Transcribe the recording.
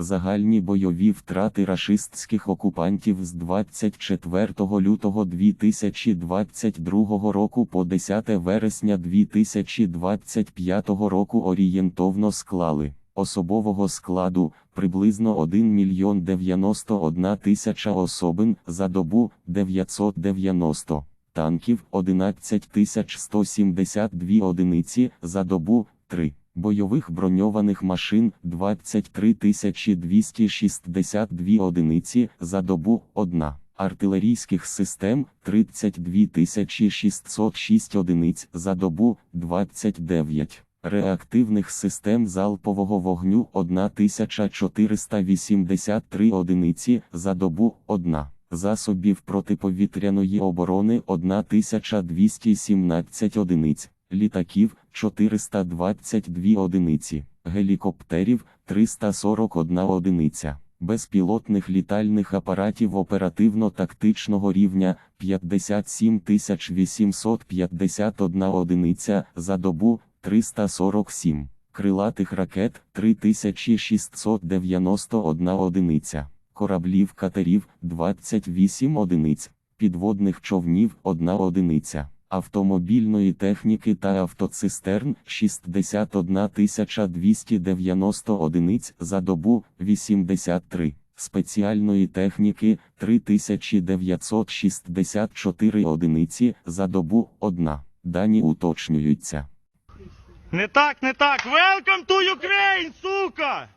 Загальні бойові втрати рашистських окупантів з 24 лютого 2022 року по 10 вересня 2025 року орієнтовно склали особового складу приблизно 1 мільйон 91 тисяча особин за добу 990 танків 11 172 одиниці за добу 3, бойових броньованих машин 23 262 одиниці за добу 1, артилерійських систем 32 606 одиниць за добу 29. Реактивних систем залпового вогню 1483 одиниці за добу 1 засобів протиповітряної оборони 1217 одиниць, літаків 422 одиниці, гелікоптерів 341 одиниця, безпілотних літальних апаратів оперативно-тактичного рівня 57 851 одиниця за добу 347, крилатих ракет 3691 одиниця кораблів катерів 28 одиниць, підводних човнів 1 одиниця, автомобільної техніки та автоцистерн 61 290 одиниць за добу 83, спеціальної техніки 3964 одиниці за добу 1. Дані уточнюються. Не так, не так. Welcome to Ukraine, сука!